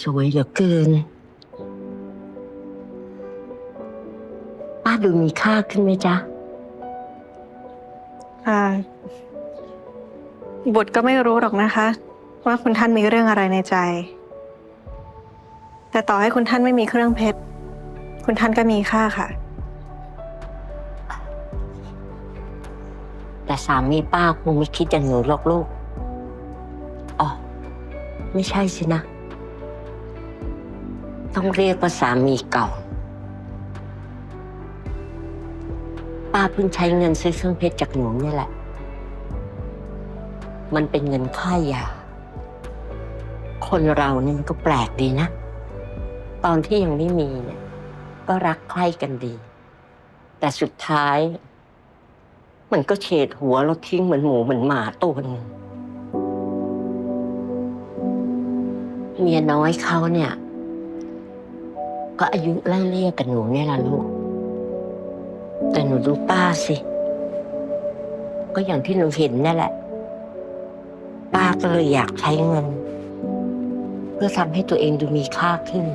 สวยเหลือเกิน ป้าดูมีค่าขึ้นไหมจ๊ะ ค่ะบุตรก็ไม่รู้หรอกนะคะ ว่าคุณท่านมีเรื่องอะไรในใจ แต่ต่อให้คุณท่านไม่มีเครื่องเพชร คุณท่านก็มีค่าค่ะ แต่สามีป้าคงไม่คิดอย่างหนูหรอกลูก อ๋อ ไม่ใช่สินะ ต้องเรียกว่าสามีเก่า ป้าเพิ่งใช้เงินซื้อเครื่องเพชรจากหนูเนี่ยแหละ มันเป็นเงินค่ายา คนเราเนี่ยมันก็แปลกดีนะ ตอนที่ยังไม่มีเนี่ย ก็รักใคร่กันดี แต่สุดท้าย มันก็เฉดหัวเราทิ้งเหมือนหมูเหมือนหมาตัวนึงเมียน้อยเขาเนี่ย ก็อายุไล่เลี่ยกับหนูเนี่ยละลูก แต่หนูดูป้าสิ ก็อย่างที่หนูเห็นนั่นแหละ ป้าก็เลยอยากใช้เงิน เพื่อทำให้ตัวเองดูมีค่าขึ้น